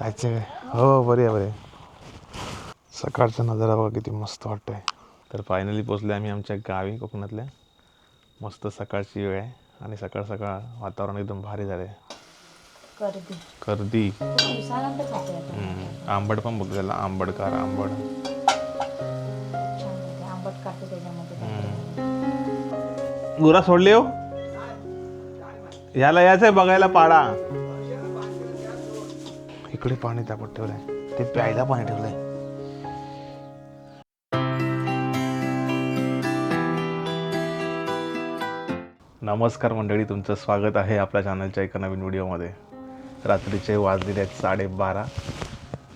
कायचे हो बरे आहे बरे सकाळचा नजारा बघा किती मस्त वाटतंय. तर फायनली पोचले आम्ही आमच्या गावी कोकणातल्या. मस्त सकाळची वेळ आहे. आणि सकाळ सकाळ वातावरण एकदम भारी झालं आहे कर्दी. हम्म, आंबट पण बघ त्याला आंबट कार आंबट. गुरा सोडली हो? याला यायचंय बघायला पाडा. इकडे पाणी तापत ठेवलंय ते प्यायला पाणी ठेवलंय. नमस्कार मंडळी तुमचं स्वागत आहे आपल्या चॅनलच्या एका नवीन व्हिडिओमध्ये रात्रीचे वाजलेले आहेत साडेबारा.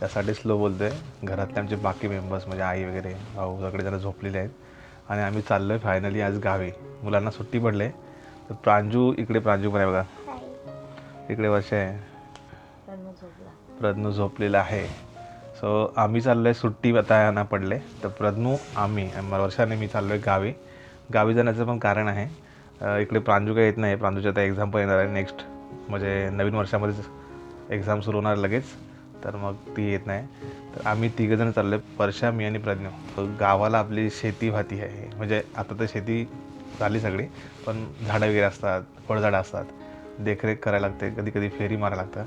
त्यासाठी स्लो बोलतोय. घरातले आमचे बाकी मेंबर्स म्हणजे आई वगैरे भाऊ सगळे जरा झोपलेले आहेत. आणि आम्ही चाललो आहे फायनली आज गावी. मुलांना सुट्टी पडले. तर प्रांजू इकडे प्रांजू पण आहे बघा. इकडे वर्ष आहे. प्रज्ञू झोपलेला आहे. सो आम्ही चाललो आहे सुट्टी आता यांना पडले. तर प्रज्ञू आम्ही वर्षाने मी चाललो आहे गावी. गावी जाण्याचं पण कारण आहे. इकडे प्रांजू काही येत नाही. प्रांजूच्या आता एक्झाम पण येणार आहे. नेक्स्ट म्हणजे नवीन वर्षामध्येच एक्झाम सुरू होणार लगेच. तर मग ती येत नाही. तर आम्ही तिघंजण चाललो आहे परशा मी आणि प्रज्ञू. गावाला आपली शेती भाती आहे. म्हणजे आता तर शेती झाली सगळी पण झाडं वगैरे असतात फळझाडं असतात. देखरेख करायला लागते. कधी कधी फेरी मारायला लागतं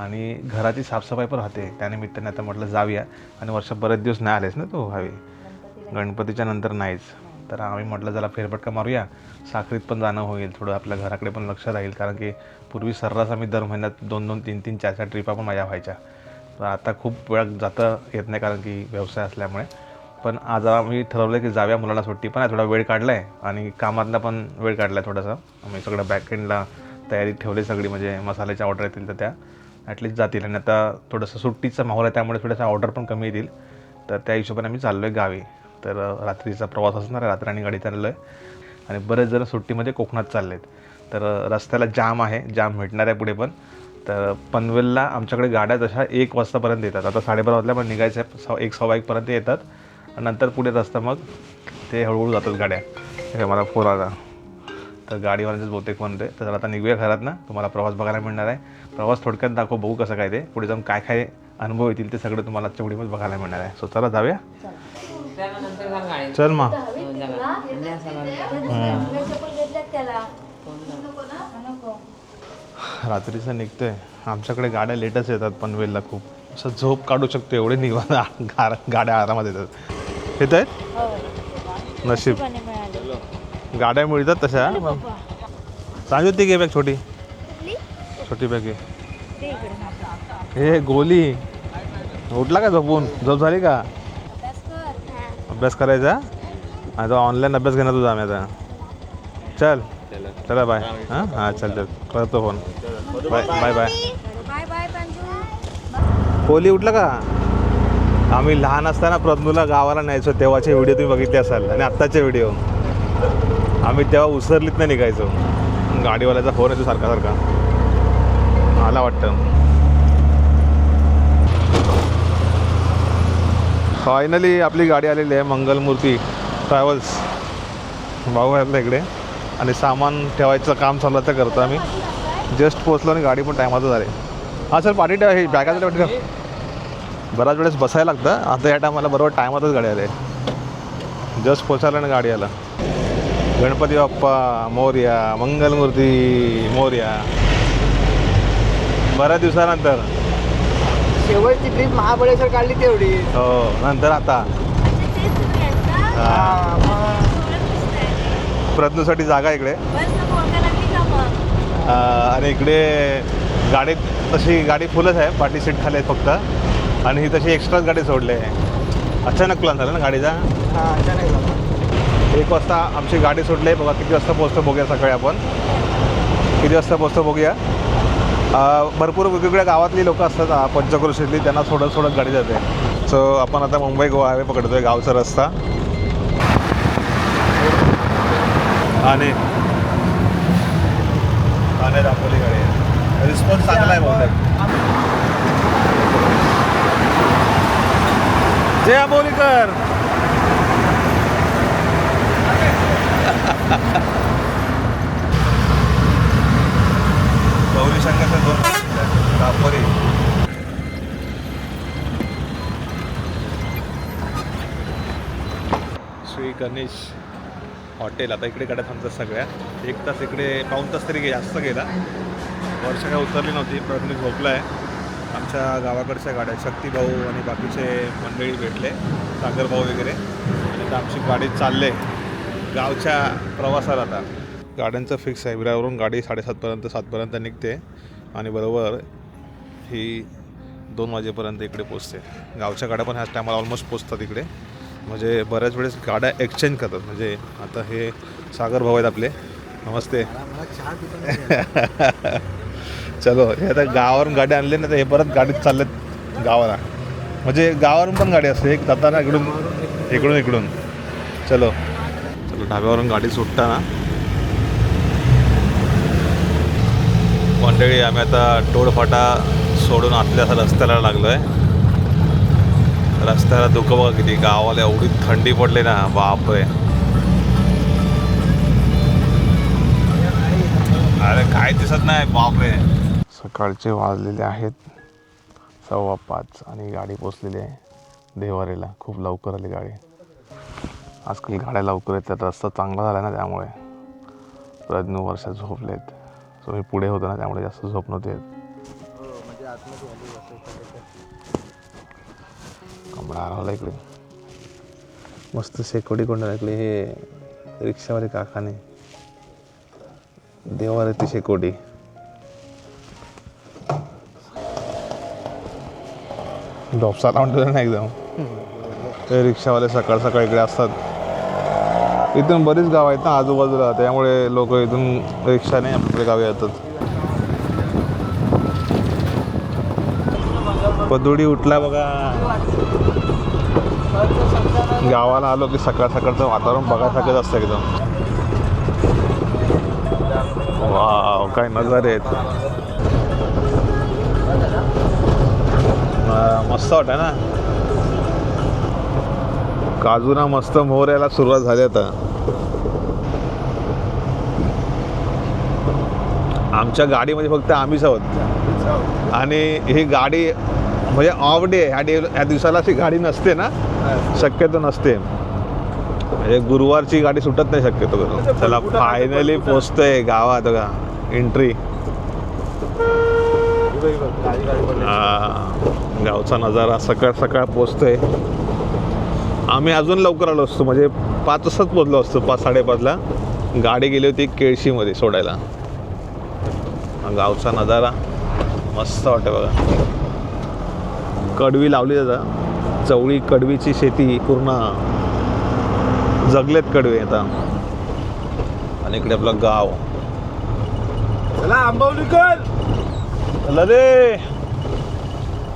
आणि घराची साफसफाई पण राहते त्यानिमित्ताने आता म्हटलं जाऊया. आणि वर्ष बरेच दिवस नाही आलेस ना तो हवे गणपतीच्या नंतर नाहीच. तर आम्ही म्हटलं जरा फेरफटका मारूया. साखरीत पण जाणं होईल थोडं आपल्या घराकडे पण लक्ष राहील. कारण की पूर्वी सर्रास आम्ही दर महिन्यात दोन दोन तीन तीन चार चार ट्रिपा पण माझ्या व्हायच्या. तर आता खूप वेळा जाता येत नाही कारण की व्यवसाय असल्यामुळे. पण आज आम्ही ठरवलं की जाऊया मुलाला सुट्टी पण आहे थोडा वेळ काढला आहे आणि कामातला पण वेळ काढला आहे थोडासा. आम्ही सगळं बॅकएंडला तयारी ठेवली सगळी म्हणजे मसाल्याच्या ऑर्डर येतील तर त्या. ॲटलीस्ट जातील. आणि आता थोडंसं सुट्टीचा माहोल आहे त्यामुळे थोडंसं ऑर्डर पण कमी येतील. तर त्या हिशोबाने आम्ही चाललो आहे गावी. तर रात्रीचा प्रवास असणार आहे रात्री आणि गाडी चाललो आहे आणि बरेच जण सुट्टीमध्ये कोकणात चालले आहेत तर रस्त्याला जाम आहे जाम भेटणार आहे पुढे पण. तर पनवेलला आमच्याकडे गाड्या तशा एक वाजतापर्यंत येतात. आता साडेबारा वाजल्या पण निघायचं आहे सव एक सव्वा एकपर्यंत येतात. आणि नंतर पुढे रस्ता मग ते हळूहळू जातात गाड्या. हे मला फोन आला तर गाडीवाल्यांचंच बहुतेक म्हणते. तर आता निघूया घरात ना तुम्हाला प्रवास बघायला मिळणार आहे. प्रवास थोडक्यात दाखव बघू कसं काय ते. पुढे जाऊन काय काय अनुभव येतील ते सगळं तुम्हाला आजच्या व्हिडिओमध्ये बघायला मिळणार आहे. सो चला जाऊया. चल मग रात्रीचं निघतोय. आमच्याकडे गाड्या लेटच येतात पनवेलला खूप. असं झोप काढू शकतो एवढे निघा गाड्या आरामात येतात. येत आहेत? नशीब. गाड्या मिळतात तशा. सांगू ती घे बॅग छोटी? छोटी बॅग इकडे हे गोली. उठला का झोपून? झोप झाली का? अभ्यास करायचा? आता ऑनलाईन अभ्यास घेणार तुझा आम्ही आता. चल. चला बाय हां? हां चल चल. करतो phone bye bye bye Kohli उठला का? आम्ही लहान असताना प्रज्ञूला गावाला न्यायचो तेव्हाचे व्हिडिओ तुम्ही बघितले असाल आणि आत्ताचे व्हिडिओ आम्ही तेव्हा उसरलीत नाही निघायचो. गाडीवाल्याचा फोन येतो सारखा सारखा. आला वाटतं. फायनली आपली गाडी आलेली आहे मंगलमूर्ती ट्रॅव्हल्स भाऊ आहेत इकडे. आणि सामान ठेवायचं काम चालू तर करतो आम्ही. जस्ट पोचलो आणि गाडी पण टायमातच झाली. हां सर पाठी ठेवा हे बॅगाचं पाठी बऱ्याच वेळेस बसायला लागतं. आता या टायमाला बरोबर टायमातच गाडी आली जस्ट पोचायला आणि गाडी आला. गणपती बाप्पा मोर्या मंगलमूर्ती मोर्या. बऱ्याच दिवसानंतर. शेवटची ट्रिप महाबळेश्वर काढली तेवढी. हो नंतर आता. हा, मग. प्रज्ञूसाठी जागा इकडे. अं, आणि इकडे गाडीत तशी गाडी फुलच आहे पाठी सीट खाली आहे फक्त. आणि ही तशी एक्स्ट्राच गाडी सोडली आहे. अचानक प्लॅन झाला ना गाडीचा? हा, अचानक झालं. एक वाजता आमची गाडी सोडली आहे. बघा किती वाजता पोहोचतो बघूया सकाळी आपण. किती वाजता पोहोचतो बघूया? भरपूर वेगवेगळ्या गावातली लोकं असतात पंचक्रोशीतली त्यांना सोडत सोडत गाडी जाते. सो आपण आता मुंबई गोवा हायवे पकडतोय गावचा रस्ता. आणि दाखवली गाडी रिस्पॉन्स चांगला आहे बहुतेक. जय आंबोलीकर गौरीशंकरच्या दोन दापोरी श्री गणेश हॉटेल. आता इकडे गाड्या थांबतात सगळ्या. एक तास इकडे पाऊन तास तरी जास्त गेला. वर्ष काय उतरली नव्हती परत मी झोपला आहे आमच्या गावाकडच्या गाड्या शक्तीभाऊ आणि बाकीचे मंडळी भेटले सागरभाऊ वगैरे. आणि आता आमची गाडी चालले गावच्या प्रवासाला आता. गाड्यांचं फिक्स आहे. विरावरून गाडी साडेसातपर्यंत सातपर्यंत निघते. आणि बरोबर ही दोन वाजेपर्यंत इकडे पोचते गावच्या गाड्या पण ह्याच टायमाला ऑलमोस्ट पोचतात इकडे. म्हणजे बऱ्याच वेळेस गाड्या एक्सचेंज करतात. म्हणजे आता हे सागर भाऊ आहेत आपले. नमस्ते. चलो हे आता गावावरून गाडी आणली ना तर हे परत गाडीत चाललेत गावाला. म्हणजे गावावरून पण गाडी असते. एक जाताना इकडून इकडून इकडून. चलो. चलो ढाब्यावरून गाडी सुटताना मंडळी आम्ही आता टोळफाटा सोडून आतल्या असा रस्त्याला लागलो आहे रस्त्याला धुकं बघा किती गावाला एवढी थंडी पडली ना बापरे. अरे काय दिसत नाही बापरे. सकाळचे वाजलेले आहेत सव्वा पाच आणि गाडी पोचलेली आहे देवारीला. खूप लवकर आली गाडी. आजकाल गाड्या लवकर येतात रस्ता चांगला झाला ना त्यामुळे. प्रज्ञ वर्ष झोपलेत. सो मी पुढे होतो ना त्यामुळे जास्त झोप नव्हते येत. हो म्हणजे कमळा हरवला इकडे. मस्त शेकोटी कोण लागली हे रिक्षावाले काकाने देवाला ती शेकोटी. डोपसा लावून ठेवला ना एकदम. ते रिक्षावाले सकाळ सकाळ इकडे असतात. इथून बरीच गाव आहेत ना आजूबाजूला. त्यामुळे लोक इथून रिक्षाने आपल्या गावी येतात. पदुडी उठला बघा. गावाला आलो की सकाळ सकाळचं वातावरण बघायसारखंच असतं एकदम. वाव काय नजारे आहेत. मस्त वाटत ना? काजूना मस्त मोहऱ्याला सुरुवात झाली आता. आमच्या गाडीमध्ये फक्त आम्हीच आहोत. आणि ही गाडी म्हणजे ऑफ डे ह्या डे ह्या दिवसाला अशी गाडी नसते ना? शक्यतो नसते. म्हणजे गुरुवारची गाडी सुटत नाही शक्यतो चला फायनली पोचतोय गावात बघा. एंट्री गावचा नजारा सकाळ सकाळ पोचतोय. आम्ही अजून लवकर आलो असतो. म्हणजे पाच वाजताच पोचलो असतो. पाच साडेपाचला. गाडी गेली होती केळशीमध्ये सोडायला. गावचा नजारा. मस्त वाटतं बघा. कडवी लावली जातात चवळी कडवीची शेती पूर्ण जगलेत कडवे आता. आणि इकडे आपलं गाव. चला आंबवलीकर चला रे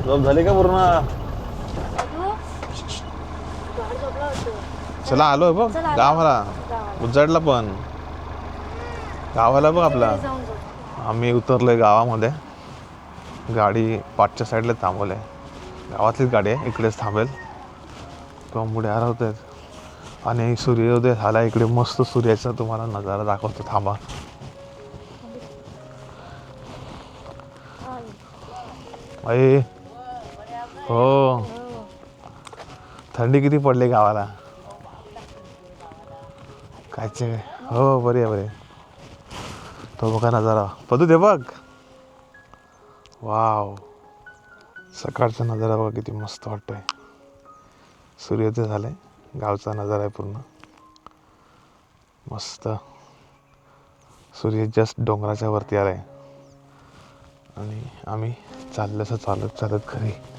झोप झाली का पूर्ण गाडी झोपला होतो चला आलोय बघ. चला. गावाला. गावाला. उजाडला पण. गावाला बघ आपला. जाऊन आम्ही उतरलोय गावामध्ये. गाडी पाठच्या साईडला थांबवली गावातलीच गाडी आहे इकडेच थांबेल. किंवा पुढे हरवत आहेत आणि सूर्योदय झाला इकडे मस्त सूर्याचा तुम्हाला नजारा दाखवतो थांबा. अय हो. थंडी किती पडली गावाला? कायचे हो बरी आहे बरी आहे. तो बघा नजारा. पदू दे बघ. वाव. सकाळचा नजारा बघा किती मस्त वाटतोय. सूर्योदय झालाय. गावचा नजारा आहे पूर्ण. मस्त. सूर्य जस्ट डोंगराच्या वरती आलाय. आणि आम्ही चाललंसं चालत चालत घरी.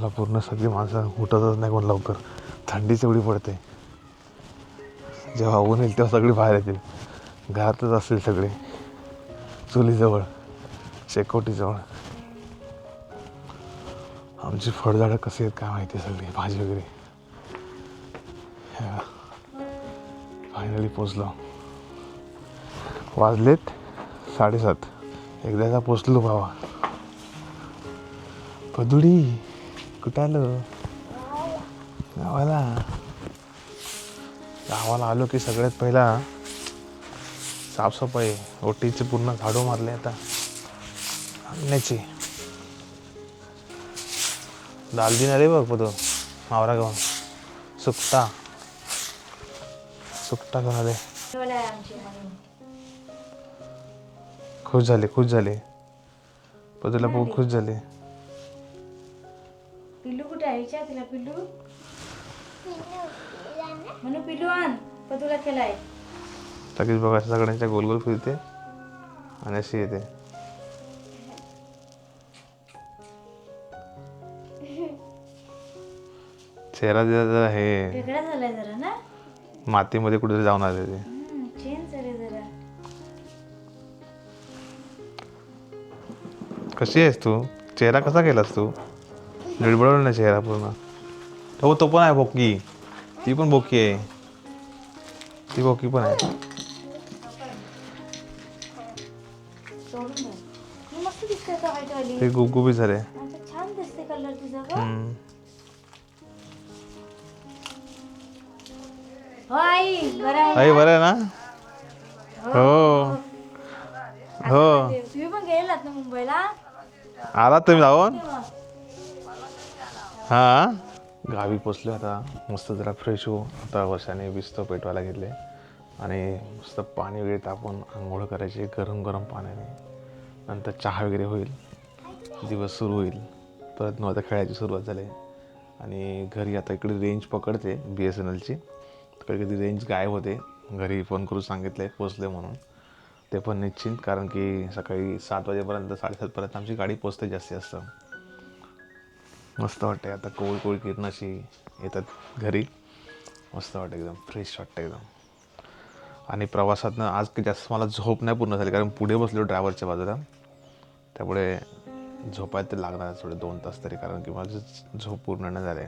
मला पूर्ण सगळी माणसं उठतच नाही कोण लवकर. थंडीच एवढी पडते. जेव्हा ऊन येईल तेव्हा सगळी बाहेर येतील. घरातच असतील सगळे. चुलीजवळ शेकोटीजवळ. आमची फळझाडं कशी आहेत काय माहिती सगळी भाजी वगैरे. फायनली पोचलो. वाजलेत साडेसात. एकदाचा पोचलो बाबा. पदुडी. कुठं आलो? गावाला. गावाला आलो की सगळ्यात पहिला साफसफाई ओटीचे पूर्ण झाडू मारले आता. आणण्याची. दालदिन आले बघ तो मावरा गाऊन सुकटा सुकटा घेऊन आले. खुश झाले खुश झाले. पदूला बघून खुश झाले. कुठे आहे? विचार तिला पिल्लू. म्हणून पिल्लू आण. पतूला केलाय लगेच बघा सगळ्यांच्या गोल गोल फिरते. आणि अशी येते. चेहरा जरा हे. वेगळा झालाय जरा ना? मातीमध्ये कुठेतरी जाऊन आले ते. चेंज झाले जरा. कशी आहेस तू? चेहरा कसा केलास तू? गडबडवला ना चेहरा पूर्ण. हो तो पण आहे बोकी ती पण बोकी आहे. ती बोकी पण आहे. ते गुबगुबी झाले. आता छान दिसते कलर तिचा गं. हम्म. आई बरं आहे ना? हो. हो. तुम्ही पण गेलात ना मुंबईला? आलात तुम्ही जाऊन. हा? गावी पोचलो आता. मस्त जरा फ्रेश हो आता वर्षाने विस्त पेटवायला घेतले. आणि मस्त पाणी वगैरे तापून आंघोळ करायची. गरम गरम पाण्याने. नंतर चहा वगैरे होईल. दिवस सुरू होईल. परत मग आता खेळायची सुरुवात झाली. आणि घरी आता इकडे रेंज पकडते बी एस एन एलची कधी कधी रेंज गायब होते. घरी फोन करून सांगितलं आहे पोचले म्हणून. ते पण निश्चिंत. कारण की सकाळी सात वाजेपर्यंत साडेसातपर्यंत आमची गाडी पोचते जास्तीत जास्त. मस्त वाटते आता कोळ कोळ किरण अशी येतात घरी. मस्त वाटतं एकदम फ्रेश वाटतं एकदम. आणि प्रवासातनं आज जास्त मला झोप नाही पूर्ण झाली कारण पुढे बसलो ड्रायव्हरच्या बाजूला. त्यामुळे झोपायला ते लागणार थोडे दोन तास तरी कारण की माझं झोप पूर्ण नाही झाले.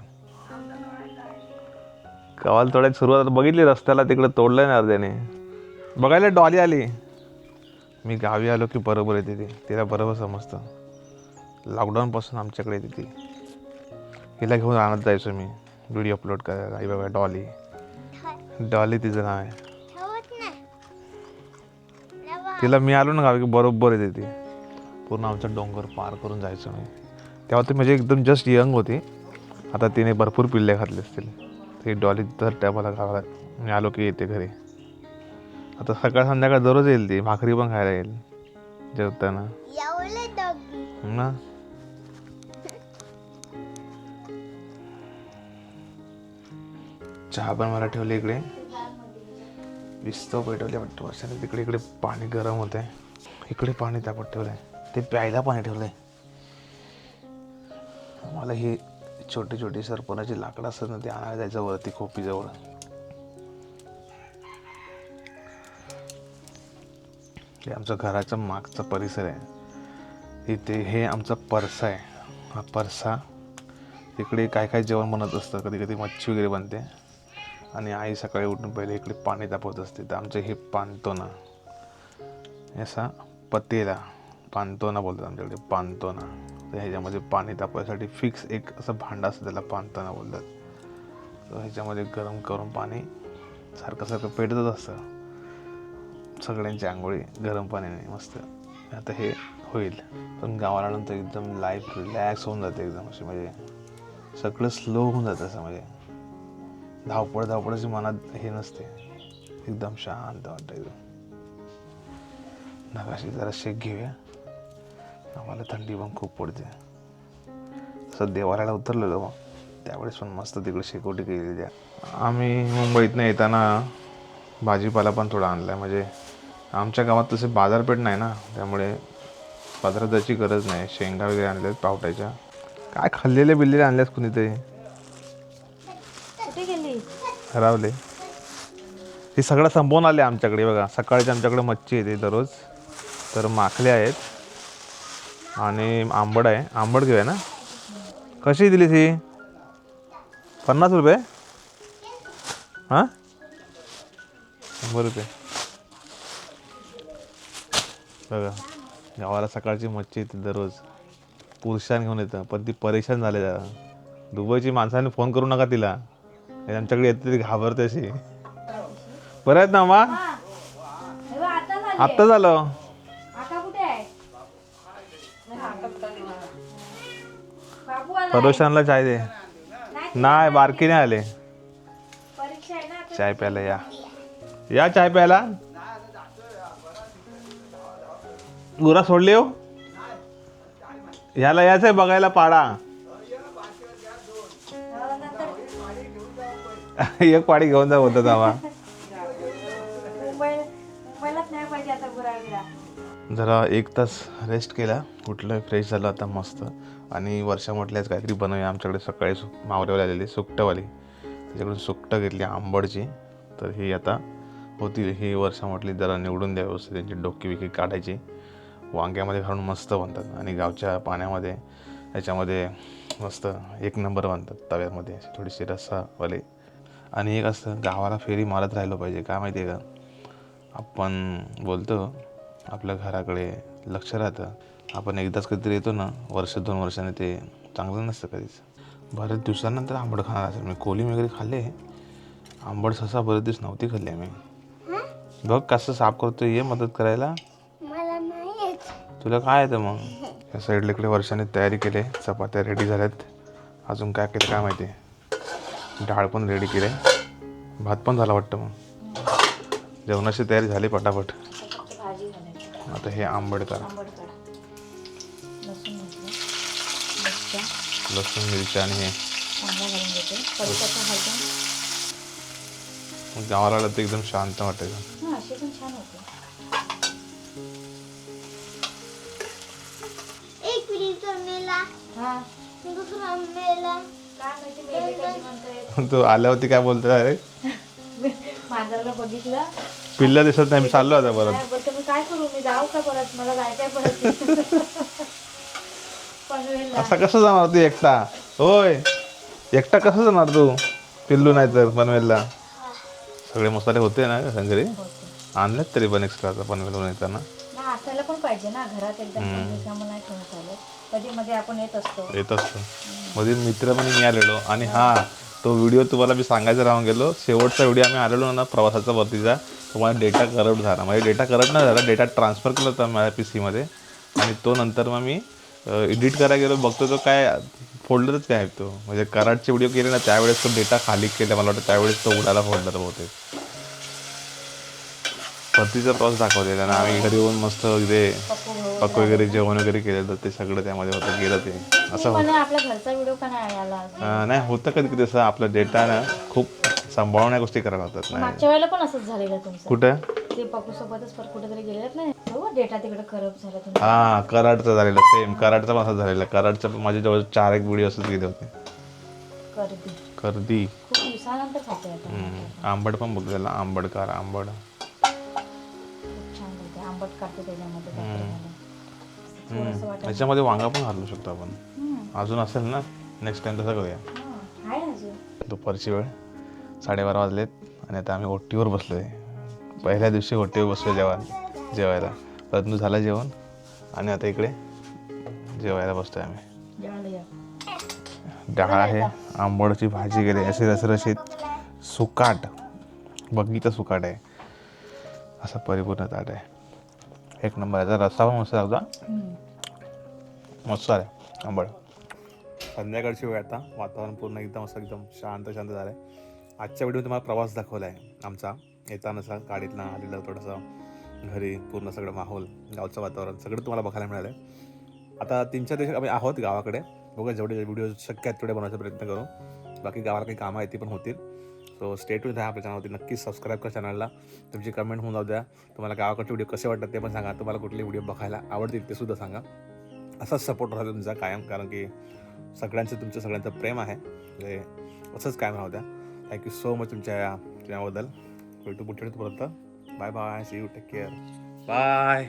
कवाल थोड्या सुरुवात बघितली रस्त्याला तिकडे तोडलं नाही अर्ध्याने. बघायला डॉली आली. मी गावी आलो की बरोबर येते ती. तिला बरोबर समजतं. लॉकडाऊनपासून आमच्याकडे येते ती. हिला घेऊन आणत जायचो मी. व्हिडिओ अपलोड करायला. आई बघा डॉली. डॉली तिचं नाव आहे. तिला मी आलो ना गावी की बरोबर येते ती. पूर्ण आमचा डोंगर पार करून जायचो मी. तेव्हा ती म्हणजे एकदम जस्ट यंग होती. आता तिने भरपूर पिल्ले घातले असतील. ती डॉली तर टायमाला गावाला मी आलो की येते घरी. आता सकाळ संध्याकाळ दररोज येईल ती. भाकरी पण खायला येईल. जेवताना. ना? चहा पण मला ठेवली इकडे. विस्तव पेटवले वाटतं वर्षाने तिकडे इकडे पाणी गरम होते इकडे पाणी तापत ठेवलंय. ते प्यायला पाणी ठेवलंय. मला ही छोटी छोटी सरपणाची लाकडं असतात ना ते आणायला जायचं वरती खोपीजवळ. हे आमचं घराच्या मागचा परिसर आहे. इथे हे आमचा परसा आहे. हा परसा. इकडे काय काय जेवण बनत असतं? कधी कधी मच्छी वगैरे बनते. आणि आई सकाळी उठून पहिले इकडे पाणी तापवत असते तर आमचं हे पानतोना याचा असा पतेला पानतोना बोलतात आमच्याकडे पानतोना तर ह्याच्यामध्ये पाणी तापवायसाठी फिक्स एक असं भांडं असतं त्याला पानतोना बोलतात. तर ह्याच्यामध्ये गरम करून पाणी सारखं सारखं पेटतच असतं. सगळ्यांची आंघोळी गरम पाण्याने मस्त. आता हे होईल. पण गावाला नंतर एकदम लाईफ रिलॅक्स होऊन जाते एकदम अशी म्हणजे सगळं स्लो होऊन जातं असं म्हणजे. धावपळ धावपळाची मनात हे नसते. एकदम शांत वाटतं एकदम. नकाशी जरा शेक घेऊया. आम्हाला थंडी पण खूप पडते. तसं देवाऱ्याला उतरलेलो मग त्यावेळेस पण मस्त तिकडे शेकोटी केलेली त्या आम्ही मुंबईतनं येताना भाजीपाला पण थोडा आणला म्हणजे आमच्या गावात तसे बाजारपेठ नाही ना त्यामुळे बाजारात जायची गरज नाही. शेंगा वगैरे आणल्यात पावट्याच्या. काय खाल्लेले बिल्लेले आणल्यास कुणीतरी. हरवले. हे सगळं संपवून आले आमच्याकडे बघा. सकाळची आमच्याकडे मच्छी येते दररोज. तर माखले आहेत. आणि आंबड आहे. आंबड घेऊया ना? कशी दिली ती पन्नास रुपये? हां? शंभर रुपये. बघा. गावाला सकाळची मच्छी येते दररोज. पुरुषान घेऊन येतं. पण ती परेशान झाले दुबईची माणसाने फोन करू नका तिला. आमच्याकडे येते घाबरते अशी. बरं आहेत ना मा? बघ, आता झाली. आत्ता झालं. आहे? परोशानला चाय दे. नाही बारकी नाही आले. आहे चाय प्यायला या. या चाय प्यायला. गुरा सोडली हो. ह्याला यायचंय बघायला पाडा. एक पाडी घेऊन जा आता गुराविरा जरा एक तास रेस्ट केला. उठलं फ्रेश झालं आता मस्त. आणि वर्षा म्हटल्याच काहीतरी बनवूया आमच्याकडे. सकाळी सु मावऱ्यावाली आलेली सुकटवाली त्याच्याकडून सुकटं घेतली आंबडची. तर ही आता होती. ही वर्षा म्हटली जरा निवडून द्या व्यवस्थित. त्यांची डोकी बिकी काढायची. वांग्यामध्ये घालून मस्त बनतात. आणि गावच्या पाण्यामध्ये त्याच्यामध्ये मस्त एक नंबर बनतात तव्यामध्ये. थोडीशी रस्सावाले आणि एक असतं गावाला फेरी मारत राहिलो पाहिजे काय माहिती आहे का? आपण बोलतो आपल्या घराकडे लक्ष राहतं. आपण एकदाच कधीतरी येतो ना वर्ष दोन वर्षाने ते चांगलं नसतं कधीच. बरेच दिवसानंतर आंबट खाणार असेल. मी कोलिम वगैरे खाल्ले. आंबट ससा बरेच दिवस नव्हती खाल्ली आम्ही. बघ कसं साफ करतो ये मदत करायला. तुला काय येतं मग? या साईडला इकडे वर्षाने तयारी केली चपात्या रेडी झाल्यात. अजून काय केलं काय माहिती? डाळ पण रेडी केली. भात पण झाला वाटतं मग. जेवणाची तयारी झाली पटापट. आता हे आंबट करा लसूण मिरची आणि हे. गावाला आलं तर एकदम शांत वाटायचं. हां अशी पण छान होते एक मिनिट मेला. तो आल्यावरती काय बोलतो अरे मांजराला बघितलं. पिल्ला दिसत नाही मी चाललो आता परत. बोलतो मी काय करू? मी जाऊ का परत? मला जायचंय परत. पनवेलला. असा कसं जाणार तू एकटा? होय. एकटा कसं जाणार तू? पिल्लू नाही तर पनवेलला. सगळे मसाले होते ना घरी आणलेत तरी पण एक्स्ट्रा आता पनवेलवरून येताना. ना असायला पण पाहिजे ना घरात एकदम नाही कधी मध्ये आपण येत असतो. येत असतो. मध्ये मित्र पण मी आलेलो आणि हा तो व्हिडिओ तुम्हाला मी सांगायचं राहून गेलो. शेवटचा व्हिडिओ आम्ही आलेलो ना प्रवासाचा वरतीचा तुम्हाला डेटा करप्ट झाला. म्हणजे डेटा करप्ट नाही झाला डेटा ट्रान्सफर केला होता माझ्या पी सीमध्ये आणि तो नंतर मग मी एडिट करायला गेलो. बघतो तो काय फोल्डरच काय तो. म्हणजे कराडचे व्हिडिओ केले ना त्यावेळेस तो डेटा खाली केला. मला वाटतं त्यावेळेस तो उडाला फोल्डर बहुतेक. परतीचा प्रवास दाखवलेला ना. आम्ही घरी येऊन मस्त इथे पप्पू भाऊ पक वगैरे जेवण वगैरे केलेलं तर ते सगळं त्यामध्ये होतं. गेलं ते. असं होतं. नाही होतं कधी कधी असं. आपला डेटा ना खूप सांभाळण्या गोष्टी करायला होतात नाही. मागच्या वेळेला पण असंच झालेलं तुमचं. कुठं? ते पप्पू सोबतच पर कुठेतरी गेलेत ना. हो डेटा तिकडे करप झाला तुमचा. हा कराडचं झालेलं. सेम कराडचं पण असं झालेलं. कराडचं पण माझे जवळ चार एक व्हिडिओ असंच गेले होते. करते कर्दी. खूप दिवसानंतर खाते आता. हम्म, आंबट पण बघलेला. आंबट कार बोलते आंबट काढते त्याच्यामध्ये काहीतरी घालून. थोडंसं वाटत त्याच्यामध्ये वांगा पण घालू शकतो आपण. हम्म. अजून असेल ना? नेक्स्ट टाइम तसं करूया. हां, आहे अजून. दुपारची वेळ. साडेबारा वाजलेत आणि आता आम्ही ओट्टीवर बसलो आहे पहिल्या दिवशी ओट्टीवर बसलो जेवण जेवायला. परंतु झालं जेवण आणि आता इकडे जेवायला बसतोय आम्ही. जेवायला या. डाळ आहे. आंबोळची भाजी गेली असे रसरशीत सुकाट. बगीचा सुकाट आहे. असा परिपूर्ण ताट आहे. एक नंबर याचा रस्सा पण मस्त लागतो. मस्त आहे आंबळ संध्याकाळची वेळ आता. वातावरण पूर्ण एकदम असं एकदम शांत शांत झालं आहे आजच्या व्हिडिओ तुम्हाला प्रवास दाखवला आहे आमचा येतानाचा गाडीतनं आलेलं थोडंसं घरी पूर्ण सगळं माहोल गावचं वातावरण सगळं तुम्हाला बघायला मिळालं आहे आता तीन चार दिवस आम्ही आहोत गावाकडे. बघा जेवढे व्हिडिओ शक्य आहेत तेवढे बनवायचा प्रयत्न करू. बाकी गावाला काही कामं आहेत ती पण होतील. सो स्टेटून राहा आपल्या चॅनलवरती नक्कीच सबस्क्राईब करा चॅनलला तुमची कमेंट होऊन जाऊ द्या. तुम्हाला गावाकडचे व्हिडिओ कसे वाटतात ते पण सांगा. तुम्हाला कुठले व्हिडिओ बघायला आवडतील ते सुद्धा सांगा. असाच सपोर्ट राहतो तुमचा कायम. कारण की सगळ्यांचं तुमचं सगळ्यांचं प्रेम आहे. म्हणजे असंच कायम राहू द्या. थँक्यू सो मच तुमच्या या प्रेमाबद्दल भेटू पुढच्या परत. Bye bye see you take care bye